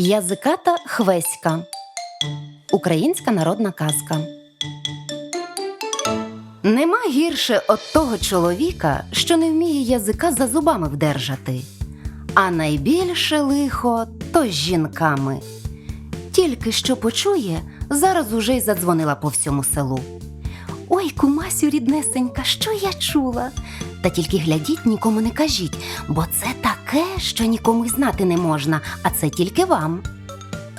Язиката Хвеська. Українська народна казка. Нема гірше от того чоловіка, що не вміє язика за зубами вдержати. А найбільше лихо то з жінками. Тільки що почує, зараз уже й задзвонила по всьому селу. Ой, кумасю ріднесенька, що я чула? Та тільки глядіть, нікому не кажіть, бо це таке, що нікому й знати не можна, а це тільки вам.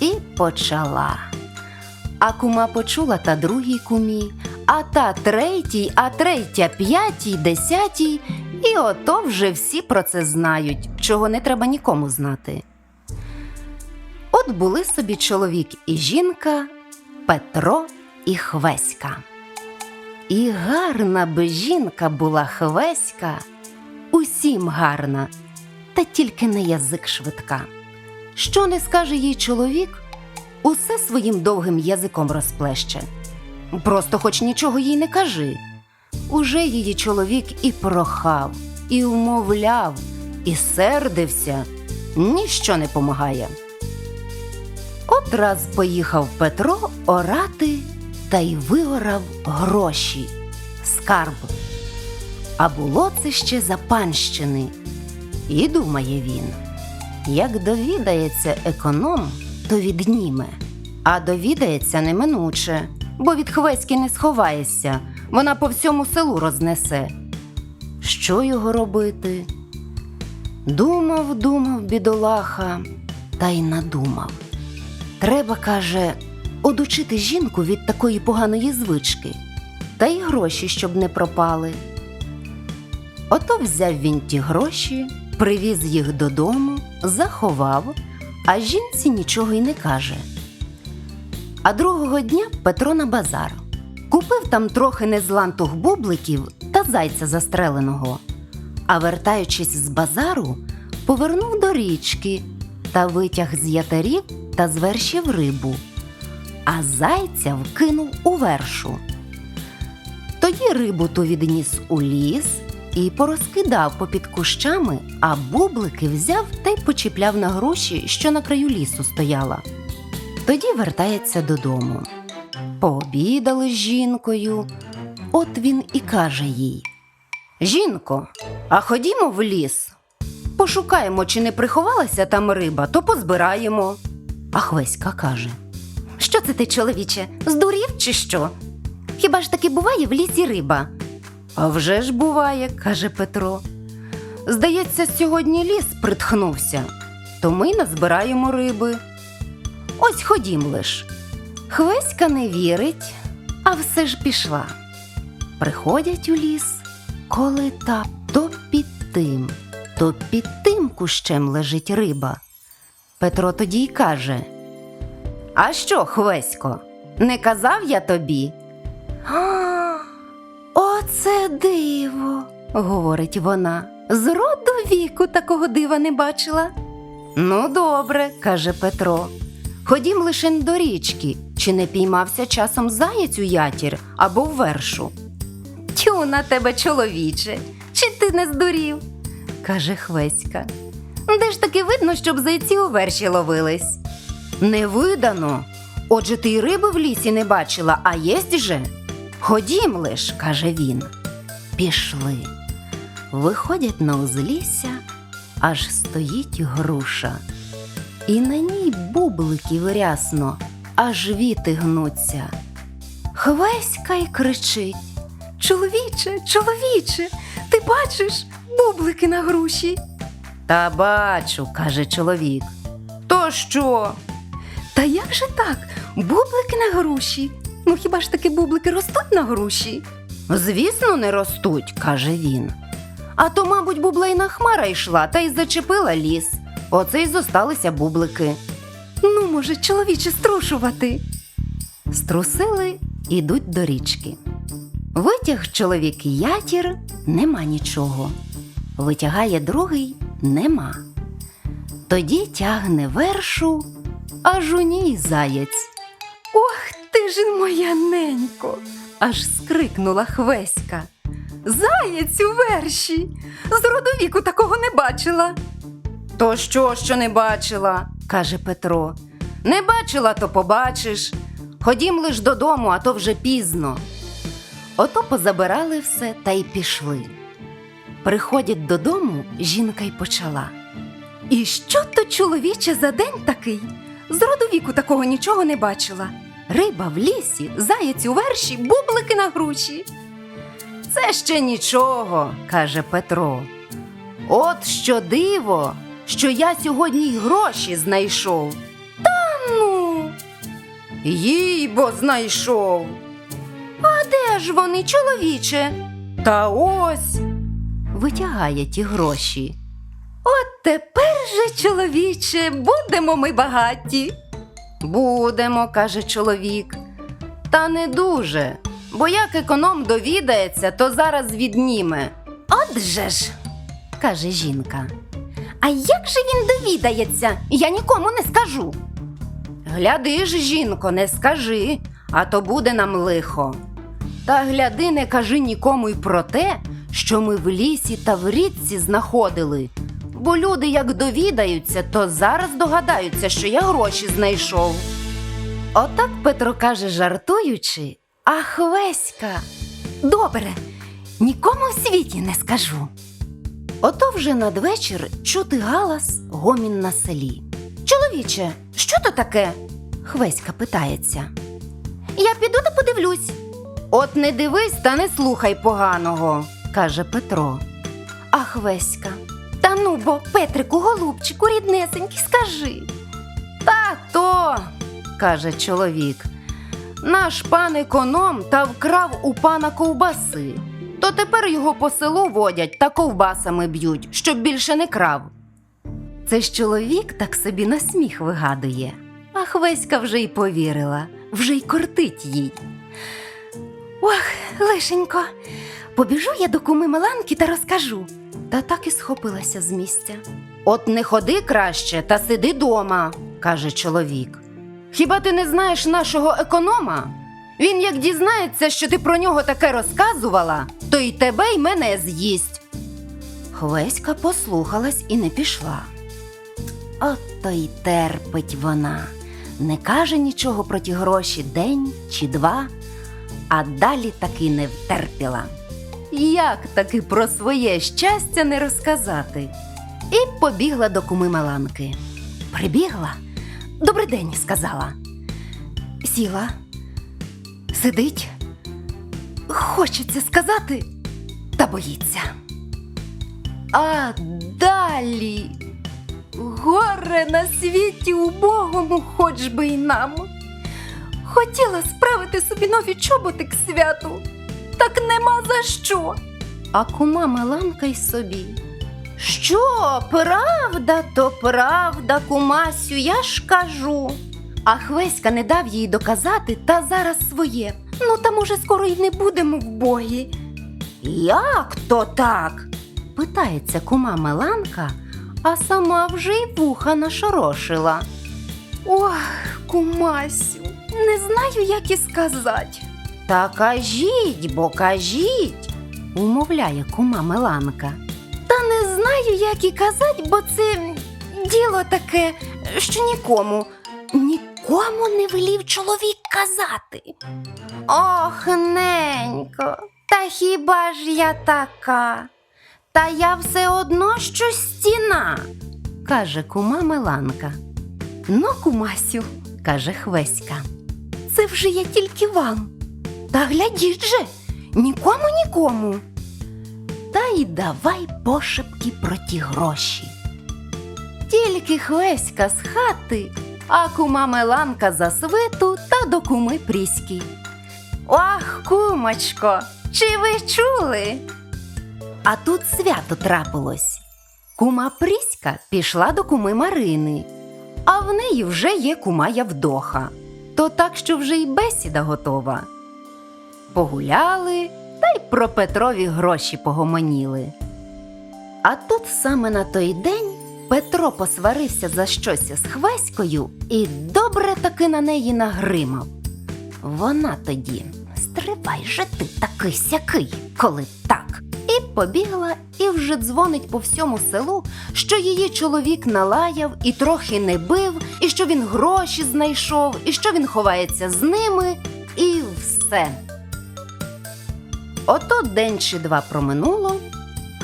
І почала. А кума почула та другій кумі, а та третій, а третя п'ятій, десятій, і ото вже всі про це знають, чого не треба нікому знати. От були собі чоловік і жінка, Петро і Хвеська. І гарна би жінка була Хвеська, усім гарна, та тільки не язик швидка. Що не скаже їй чоловік, усе своїм довгим язиком розплеще. Просто хоч нічого їй не кажи. Уже її чоловік і прохав, і умовляв, і сердився, ніщо не помагає. От раз поїхав Петро орати та й виорав гроші, скарб. А було це ще за панщини. І думає він, як довідається економ, то відніме, а довідається неминуче, бо від хвеськи не сховаєшся, вона по всьому селу рознесе. Що його робити? Думав, думав, бідолаха, та й надумав. Треба, каже, одучити жінку від такої поганої звички, та й гроші, щоб не пропали. Ото взяв він ті гроші, привіз їх додому, заховав, а жінці нічого й не каже. А другого дня Петро на базар. Купив там трохи незлантух бубликів та зайця застреленого. А вертаючись з базару, повернув до річки та витяг з ятарів та з вершів рибу, а зайця вкинув у вершу. Тоді рибу ту відніс у ліс і порозкидав попід кущами, а бублики взяв та й почіпляв на груші, що на краю лісу стояла. Тоді вертається додому. Пообідали з жінкою. От він і каже їй: Жінко, а ходімо в ліс. Пошукаємо, чи не приховалася там риба, то позбираємо. А Хвеська каже: Що це ти, чоловіче, здурів чи що? Хіба ж таки буває в лісі риба? А вже ж буває, каже Петро. Здається, сьогодні ліс притхнувся, то ми назбираємо риби. Ось ходім лиш. Хвеська не вірить, а все ж пішла. Приходять у ліс, коли та то під тим, то під тим кущем лежить риба. Петро тоді й каже: А що, Хвесько, не казав я тобі? А, оце диво, говорить вона. З роду віку такого дива не бачила. Ну, добре, каже Петро. Ходім лишень до річки, чи не піймався часом заєць у ятір або в вершу. Тю на тебе, чоловіче, чи ти не здурів? каже Хвеська. Де ж таки видно, щоб зайці у верші ловились? Не видано. Отже, ти й риби в лісі не бачила, а єсть же. Ходім лиш, каже він. Пішли. Виходять на узлісся, аж стоїть груша. І на ній бубликів рясно, аж віти гнуться. Хвеська й кричить. Чоловіче, чоловіче, ти бачиш бублики на груші? Та бачу, каже чоловік. То що? Та як же так? Бублики на груші. Ну хіба ж таки бублики ростуть на груші? Звісно, не ростуть, каже він. А то, мабуть, бублейна хмара йшла та й зачепила ліс. Оце й зосталися бублики. Ну, може, чоловіче струшувати. Струсили, ідуть до річки. Витяг чоловік ятір, нема нічого. Витягає другий нема. Тоді тягне вершу, аж у ній заєць. Ох ти ж моя ненько! аж скрикнула Хвеська. Заяць у верші. Зродовіку такого не бачила. То що, що не бачила? каже Петро. Не бачила, то побачиш. Ходім лиш додому, а то вже пізно. Ото позабирали все та й пішли. Приходять додому, жінка й почала. І що то чоловіче за день такий? З роду віку такого нічого не бачила. Риба в лісі, заєць у верші, бублики на груші. Це ще нічого, каже Петро. От що диво, що я сьогодні й гроші знайшов. Та ну. Їй бо знайшов. А де ж вони, чоловіче? Та ось. Витягає ті гроші. Тепер же, чоловіче, будемо ми багаті. Будемо, каже чоловік. Та не дуже, бо як економ довідається, то зараз відніме. От же ж, каже жінка. А як же він довідається? Я нікому не скажу. Гляди ж, жінко, не скажи, а то буде нам лихо. Та гляди, не кажи нікому й про те, що ми в лісі та в річці знаходили. Бо люди, як довідаються, то зараз догадаються, що я гроші знайшов. Отак Петро каже, жартуючи, ах, Веська. Добре, нікому в світі не скажу. Ото вже надвечір чути галас гомін на селі. Чоловіче, що то таке? Хвеська питається. Я піду та подивлюсь. От не дивись та не слухай поганого, каже Петро. Ах, Веська, та ну бо, Петрику, голубчику, ріднесенький, скажи. Та то, каже чоловік. Наш пан економ та вкрав у пана ковбаси. То тепер його по селу водять та ковбасами б'ють, щоб більше не крав. Це ж чоловік так собі на сміх вигадує. А Хвеська вже й повірила, вже й кортить їй. Ох, лишенько, побіжу я до куми Меланки та розкажу. Та так і схопилася з місця. От не ходи краще та сиди дома, каже чоловік. Хіба ти не знаєш нашого економа? Він як дізнається, що ти про нього таке розказувала, то й тебе, й мене з'їсть. Хвеська послухалась і не пішла. От то й терпить вона, не каже нічого про ті гроші день чи два, а далі таки не втерпіла. Як таки про своє щастя не розказати? І побігла до куми Маланки. Прибігла, добрий день, сказала. Сіла, сидить, хочеться сказати, та боїться. А далі горе на світі убогому, хоч би й нам. Хотіла справити собі нові чоботи к святу, так нема за що. А кума Меланка й собі. Що, правда, то правда, кумасю, я ж кажу. А Хвеська не дав їй доказати та зараз своє. Ну, та може, скоро й не будемо в бої. Як то так? питається кума Меланка, а сама вже й вуха нашорошила. Ох, кумасю, не знаю, як і сказати. Та кажіть, бо кажіть, умовляє кума Меланка. Та не знаю, як і казати, бо це діло таке, що нікому, нікому не велів чоловік казати. Ох, ненько, та хіба ж я така? Та я все одно що стіна, каже кума Меланка. Ну, кумасю, каже Хвеська, це вже я тільки вам. Та глядіть же, нікому нікому. Та й давай пошепки про ті гроші. Тільки Хвеська з хати, а кума Меланка за свиту та до куми Пріськи. Ох, кумочко, чи ви чули? А тут свято трапилось. Кума Пріська пішла до куми Марини, а в неї вже є кума Явдоха. То так, що вже й бесіда готова. Погуляли та й про Петрові гроші погомоніли. А тут саме на той день Петро посварився за щось з Хвеською і добре таки на неї нагримав. Вона тоді стривай же ти такий сякий, коли так, і побігла і вже дзвонить по всьому селу, що її чоловік налаяв і трохи не бив, і що він гроші знайшов, і що він ховається з ними, і все. Ото день чи два проминуло,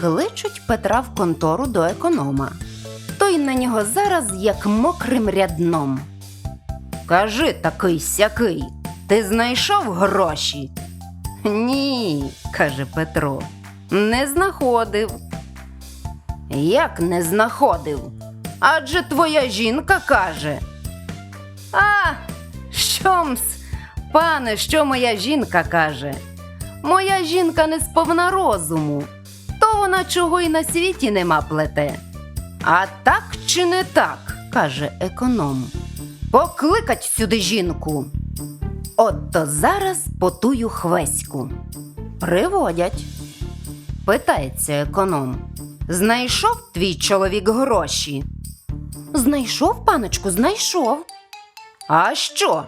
кличуть Петра в контору до економа. Той на нього зараз як мокрим рядном. Кажи такий сякий, ти знайшов гроші? Ні, каже Петро, не знаходив. Як не знаходив? Адже твоя жінка каже. А, щомс, пане, що моя жінка каже? Моя жінка не сповна розуму, то вона чого й на світі нема плете. А так чи не так? каже економ. Покликать сюди жінку. От то зараз потую хвеську. Приводять. Питається економ. Знайшов твій чоловік гроші? Знайшов, паночку, знайшов. А що?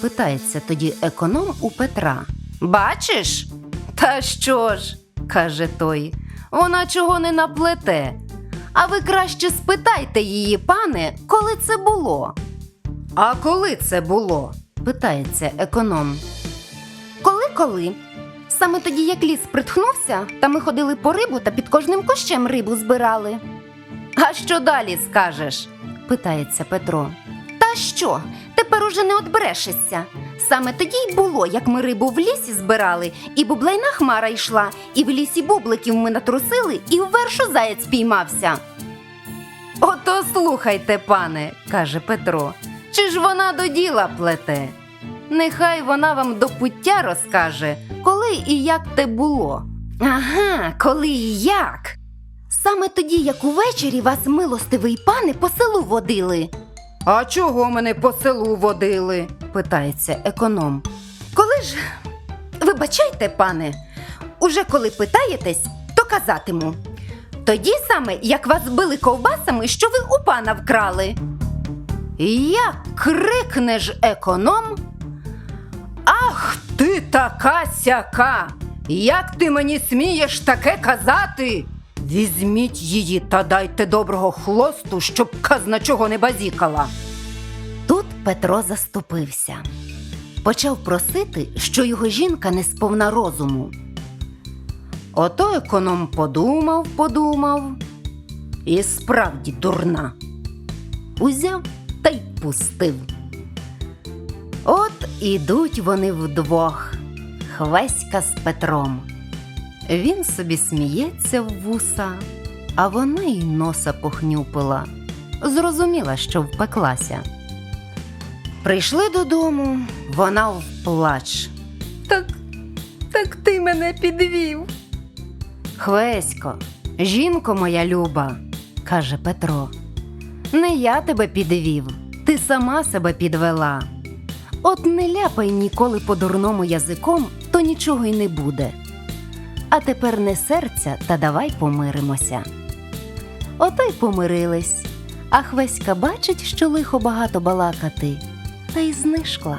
питається тоді економ у Петра. Бачиш? Та що ж? каже той. Вона чого не наплете. А ви краще спитайте її, пане, коли це було. А коли це було? питається економ. Коли коли? Саме тоді, як ліс притхнувся, та ми ходили по рибу та під кожним кущем рибу збирали. А що далі скажеш? питається Петро. Та що? Тепер уже не одбрешешся. Саме тоді й було, як ми рибу в лісі збирали, і бублайна хмара йшла, і в лісі бубликів ми натрусили, і в вершу заєць піймався. Ото слухайте, пане, каже Петро, чи ж вона до діла плете? Нехай вона вам до пуття розкаже, коли і як те було. Ага, коли і як. Саме тоді, як увечері вас милостивий пане по селу водили. А чого мене по селу водили? питається економ. Коли ж, вибачайте, пане, уже коли питаєтесь, то казатиму. Тоді саме, як вас били ковбасами, що ви у пана вкрали. Як крикне ж економ. Ах ти така сяка! Як ти мені смієш таке казати? Візьміть її та дайте доброго хлосту, щоб казна чого не базікала. Тут Петро заступився. Почав просити, що його жінка не сповна розуму. Ото економ подумав, подумав, і справді дурна. Узяв та й пустив. От ідуть вони вдвох, Хвеська з Петром. Він собі сміється в вуса, а вона й носа похнюпила. Зрозуміла, що впеклася. Прийшли додому, вона вплач. Так, так ти мене підвів. Хвесько, жінко моя люба, каже Петро. Не я тебе підвів, ти сама себе підвела. От не ляпай ніколи по дурному язиком, то нічого й не буде. А тепер не серця та давай помиримося. Ото й помирились, а Хвеська бачить, що лихо багато балакати, та й знишкла.